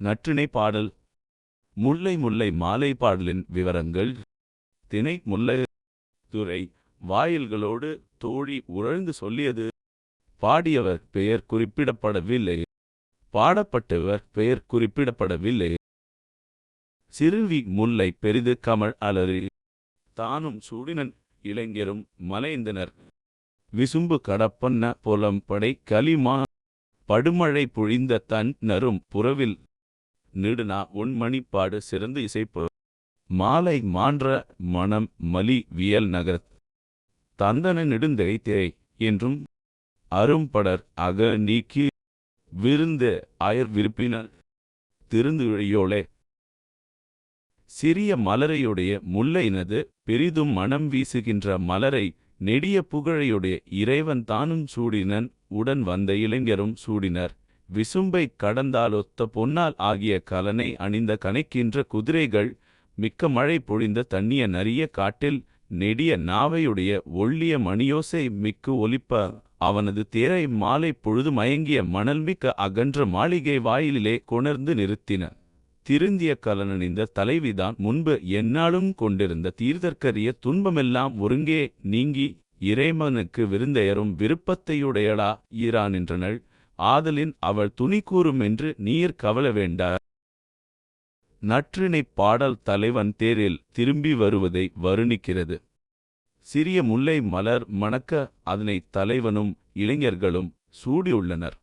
நற்றிணை பாடல். முல்லை முல்லை மாலை பாடலின் விவரங்கள். திணை முல்லை துறை வாயில்களோடு தோழி உழழ்ந்து சொல்லியது. பாடியவர் பெயர் குறிப்பிடப்படவில்லை. பாடப்பட்டவர் பெயர் குறிப்பிடப்படவில்லை. சிறுவி முல்லை பெரிது கமல் அலறி. தானும் சூடினன் இளைஞரும் மலைந்தனர். விசும்பு கடப்பன்ன புலம்படை களிமா. கலிமா படுமழை பொழிந்த தன் நரும் புறவில் நெடுனா உன் மணிப்பாடு சிறந்து இசைப்பு. மாலை மான்ற மணம் மலி வியல் நகரத். தந்தன நெடுந்தகை திரை என்றும் அரும்படர் அக நீக்கி விருந்து அயர் விருப்பினர் திருந்துழையோளே சிறிய மலரையுடைய முல்லையினது பெரிதும் மனம் வீசுகின்ற மலரை நெடிய புகழையுடைய இறைவன் தானும் சூடினன் உடன் வந்த இளைஞரும் சூடினர். விசும்பைக் கடந்தாலொத்த பொன்னால் ஆகிய கலனை அணிந்த கனைக்கின்ற குதிரைகள் மிக்க மழை பொழிந்த தண்ணிய நரிய காட்டில் நெடிய நாவையுடைய ஒள்ளிய மணியோசை மிக்கு ஒலிப்ப. அவனது தேரை மாலை பொழுது மயங்கிய மணல்மிக்க அகன்ற மாளிகை வாயிலிலே கொணர்ந்து நிறுத்தின. திருந்திய கலனணிந்த தலைவிதான் முன்பு எந்நாளும் கொண்டிருந்த தீர்தற்கரிய துன்பமெல்லாம் ஒருங்கே நீங்கி இறைமனுக்கு விருந்தையரும் விருப்பத்தையுடையளா ஈரான் என்றனள் ஆதலின் அவள் துணி கூறும் என்று நீர் கவல வேண்டா நற்றிணைப் பாடல் தலைவன் தேரில் திரும்பி வருவதை வருணிக்கிறது. சிறிய முல்லை மலர் மணக்க அதனை தலைவனும் இளைஞர்களும் சூடியுள்ளனர்.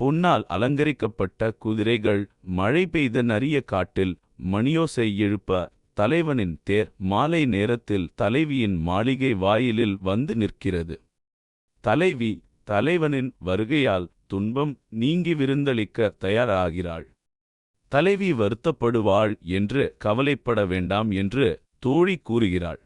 பொன்னால் அலங்கரிக்கப்பட்ட குதிரைகள் மழை பெய்த நரிய காட்டில் மணியோசை எழுப்ப தலைவனின் தேர் மாலை நேரத்தில் தலைவியின் மாளிகை வாயிலில் வந்து நிற்கிறது. தலைவி தலைவனின் வருகையால் துன்பம் நீங்கி விருந்தளிக்க தயாராகிறாள். தலைவி வருத்தப்படுவாள் என்று கவலைப்பட வேண்டாம் என்று தோழி கூறுகிறாள்.